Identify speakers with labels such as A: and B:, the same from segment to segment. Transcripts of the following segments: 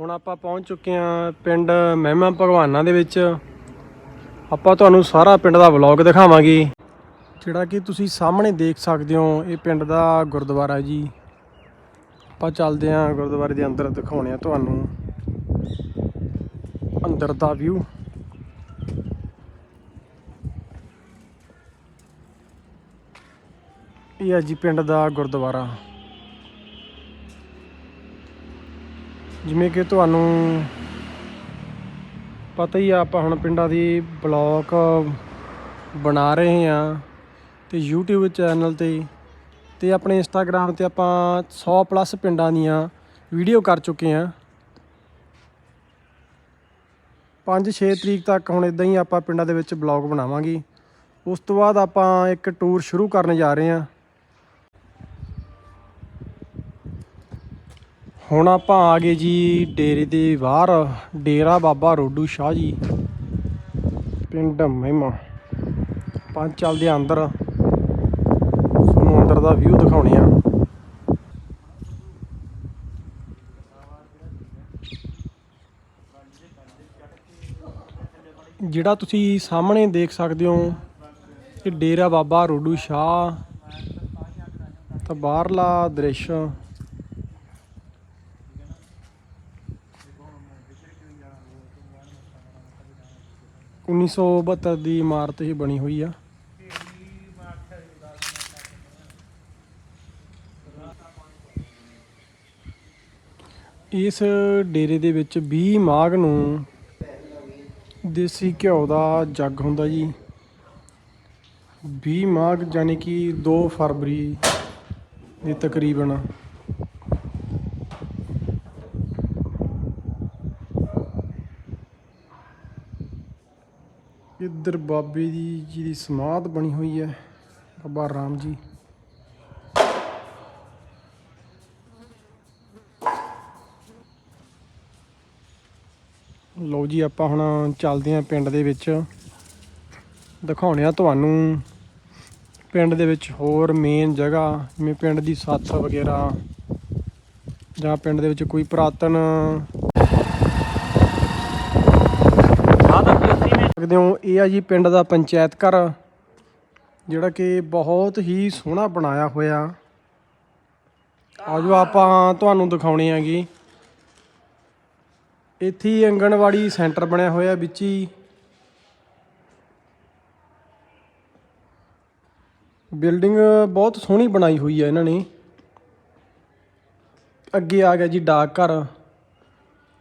A: ਹੁਣ ਆਪਾਂ ਪਹੁੰਚ ਚੁੱਕੇ ਹਾਂ ਪਿੰਡ ਮਹਿਮਾ ਭਗਵਾਨਾਂ ਦੇ ਵਿੱਚ। ਆਪਾਂ ਤੁਹਾਨੂੰ ਸਾਰਾ ਪਿੰਡ ਦਾ ਵਲੌਗ ਦਿਖਾਵਾਂਗੇ। ਜਿਹੜਾ ਕਿ ਤੁਸੀਂ ਸਾਹਮਣੇ ਦੇਖ ਸਕਦੇ ਹੋ, ਇਹ ਪਿੰਡ ਦਾ ਗੁਰਦੁਆਰਾ ਜੀ। ਆਪਾਂ ਚੱਲਦੇ ਹਾਂ ਗੁਰਦੁਆਰੇ ਦੇ ਅੰਦਰ ਦਿਖਾਉਣੇ ਆ ਤੁਹਾਨੂੰ। ਅੰਦਰ ਦਾ ਵਿਊ ਇਹ ਹੈ ਜੀ ਪਿੰਡ ਦਾ ਗੁਰਦੁਆਰਾ। ਜਿਵੇਂ ਕਿ ਤੁਹਾਨੂੰ ਪਤਾ ਹੀ ਆ, ਆਪਾਂ ਹੁਣ ਪਿੰਡਾਂ ਦੀ ਬਲੌਗ ਬਣਾ ਰਹੇ ਆ ਤੇ YouTube ਚੈਨਲ ਤੇ ਤੇ ਆਪਣੇ Instagram ਤੇ ਆਪਾਂ 100 ਪਲੱਸ ਪਿੰਡਾਂ ਦੀਆਂ ਵੀਡੀਓ ਕਰ ਚੁੱਕੇ ਆ 5-6 ਤਰੀਕ ਤੱਕ ਹੁਣ ਇਦਾਂ ਹੀ ਆਪਾਂ ਪਿੰਡਾਂ ਦੇ ਵਿੱਚ ਬਲੌਗ ਬਣਾਵਾਂਗੇ। ਉਸ ਤੋਂ ਬਾਅਦ ਆਪਾਂ ਇੱਕ ਟੂਰ ਸ਼ੁਰੂ ਕਰਨ ਜਾ ਰਹੇ ਹਾਂ। ਹੁਣ ਆਪਾਂ ਆ ਗਏ ਜੀ ਡੇਰੇ ਦੇ ਬਾਹਰ, ਡੇਰਾ ਬਾਬਾ ਰੋਡੂ ਸ਼ਾਹ ਜੀ। ਪਿੰਡ ਮਹਿਮਾ। ਆਪਾਂ ਚੱਲਦੇ ਅੰਦਰ। ਤੁਹਾਨੂੰ ਅੰਦਰ ਦਾ ਵਿਊ ਦਿਖਾਉਣੇ ਆ। ਜਿਹੜਾ ਤੁਸੀਂ ਸਾਹਮਣੇ ਦੇਖ ਸਕਦੇ ਹੋ, ਇਹ ਡੇਰਾ ਬਾਬਾ ਰੋਡੂ ਸ਼ਾਹ। ਤਾਂ ਬਾਹਰਲਾ ਦ੍ਰਿਸ਼ 1972 ਦੀ ਇਮਾਰਤ ਇਹ ਬਣੀ ਹੋਈ ਆ। ਇਸ ਡੇਰੇ ਦੇ ਵਿੱਚ 20 ਮਾਘ ਨੂੰ ਦੇਸੀ ਘਿਓ ਦਾ ਜੱਗ ਹੁੰਦਾ ਜੀ। 20 ਮਾਘ ਯਾਨੀ ਕਿ 2 ਫਰਵਰੀ ਦੇ ਤਕਰੀਬਨ ਇੱਧਰ ਬਾਬੇ ਦੀ ਜੀ ਦੀ ਸਮਾਧ ਬਣੀ ਹੋਈ ਹੈ, ਬਾਬਾ ਰਾਮ ਜੀ। ਲਓ ਜੀ, ਆਪਾਂ ਹੁਣ ਚੱਲਦੇ ਆਂ ਪਿੰਡ ਦੇ ਵਿੱਚ। ਦਿਖਾਉਣੇ ਆ ਤੁਹਾਨੂੰ ਪਿੰਡ ਦੇ ਵਿੱਚ ਹੋਰ ਮੇਨ ਜਗ੍ਹਾ, ਜਿਵੇਂ ਪਿੰਡ ਦੀ ਸੱਥ ਵਗੈਰਾ, ਜਾਂ ਪਿੰਡ ਦੇ ਵਿੱਚ ਕੋਈ ਪੁਰਾਤਨ ਸਕਦੇ ਹੋ। ਇਹ ਆ ਜੀ ਪਿੰਡ ਦਾ ਪੰਚਾਇਤ ਘਰ, ਜਿਹੜਾ ਕਿ ਬਹੁਤ ਹੀ ਸੋਹਣਾ ਬਣਾਇਆ ਹੋਇਆ। ਆਜੋ ਆਪਾਂ ਤੁਹਾਨੂੰ ਦਿਖਾਉਣੇ ਆਗੀ ਇੱਥੇ ਹੀ ਆਂਗਣਵਾੜੀ ਸੈਂਟਰ ਬਣਿਆ ਹੋਇਆ ਵਿੱਚ ਹੀ। ਬਿਲਡਿੰਗ ਬਹੁਤ ਸੋਹਣੀ ਬਣਾਈ ਹੋਈ ਹੈ ਇਹਨਾਂ ਨੇ। ਅੱਗੇ ਆ ਗਿਆ ਜੀ ਡਾਕ ਘਰ।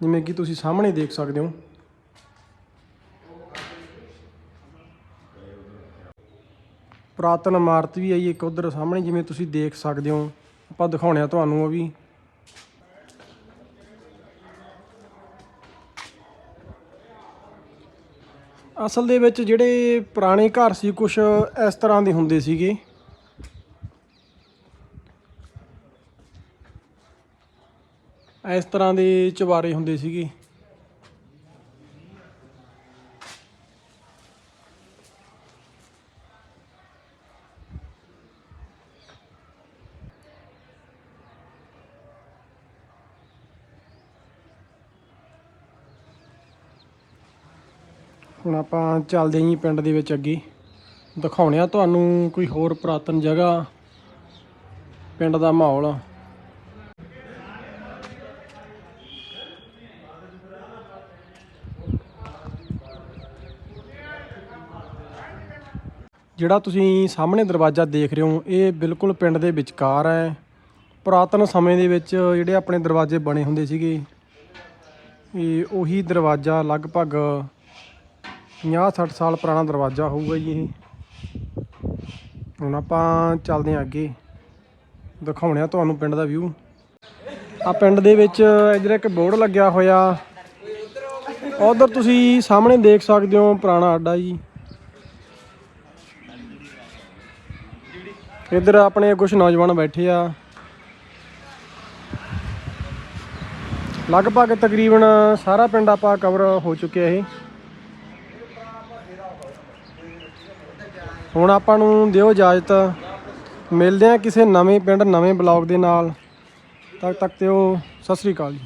A: ਜਿਵੇਂ ਕਿ ਤੁਸੀਂ ਸਾਹਮਣੇ ਦੇਖ ਸਕਦੇ ਹੋ। ਪੁਰਾਤਨ ਇਮਾਰਤ ਵੀ ਆਈ ਇੱਕ ਉਧਰ ਸਾਹਮਣੇ, ਜਿਵੇਂ ਤੁਸੀਂ ਦੇਖ ਸਕਦੇ ਹੋ। ਆਪਾਂ ਦਿਖਾਉਣੇ ਆ ਤੁਹਾਨੂੰ ਉਹ ਵੀ। ਅਸਲ ਦੇ ਵਿੱਚ ਜਿਹੜੇ ਪੁਰਾਣੇ ਘਰ ਸੀ ਕੁਝ ਇਸ ਤਰ੍ਹਾਂ ਦੇ ਹੁੰਦੇ ਸੀਗੇ। ਇਸ ਤਰ੍ਹਾਂ ਦੇ ਚਵਾਰੇ ਹੁੰਦੇ ਸੀਗੇ। ਹੁਣ ਆਪਾਂ ਚੱਲਦੇ ਹਾਂ ਜੀ ਪਿੰਡ ਦੇ ਵਿੱਚ ਅੱਗੇ। ਦਿਖਾਉਣੇ ਆ ਤੁਹਾਨੂੰ ਕੋਈ ਹੋਰ ਪੁਰਾਤਨ ਜਗ੍ਹਾ, ਪਿੰਡ ਦਾ ਮਾਹੌਲ। ਜਿਹੜਾ ਤੁਸੀਂ ਸਾਹਮਣੇ ਦਰਵਾਜ਼ਾ ਦੇਖ ਰਹੇ ਹੋ, ਇਹ ਬਿਲਕੁਲ ਪਿੰਡ ਦੇ ਵਿਚਕਾਰ ਹੈ। ਪੁਰਾਤਨ ਸਮੇਂ ਦੇ ਵਿੱਚ ਜਿਹੜੇ ਆਪਣੇ ਦਰਵਾਜ਼ੇ ਬਣੇ ਹੁੰਦੇ ਸੀਗੇ, ਇਹ ਉਹੀ ਦਰਵਾਜ਼ਾ ਲਗਭਗ 50-60 ਸਾਲ ਪੁਰਾਣਾ ਦਰਵਾਜ਼ਾ ਹੋਊਗਾ ਜੀ ਇਹ। ਹੁਣ ਆਪਾਂ ਚੱਲਦੇ ਹਾਂ ਅੱਗੇ। ਦਿਖਾਉਣੇ ਆ ਤੁਹਾਨੂੰ ਪਿੰਡ ਦਾ ਵਿਊ ਆ ਪਿੰਡ ਦੇ ਵਿੱਚ ਇੱਧਰ ਇੱਕ ਬੋਰਡ ਲੱਗਿਆ ਹੋਇਆ। ਉਧਰ ਤੁਸੀਂ ਸਾਹਮਣੇ ਦੇਖ ਸਕਦੇ ਹੋ ਪੁਰਾਣਾ ਅੱਡਾ ਜੀ। ਇੱਧਰ ਆਪਣੇ ਕੁਝ ਨੌਜਵਾਨ ਬੈਠੇ ਆ। ਲਗਭਗ ਤਕਰੀਬਨ ਸਾਰਾ ਪਿੰਡ ਆਪਾਂ ਕਵਰ ਹੋ ਚੁੱਕਿਆ ਇਹ। ਹੁਣ ਆਪਾਂ ਨੂੰ ਦਿਓ ਇਜਾਜ਼ਤ। ਮਿਲਦੇ ਆ ਕਿਸੇ ਨਵੇਂ ਪਿੰਡ, ਨਵੇਂ ਬਲੌਗ ਦੇ ਨਾਲ। ਤਦ ਤੱਕ ਤੇ ਉਹ ਸਤਿ ਸ੍ਰੀ ਅਕਾਲ ਜੀ।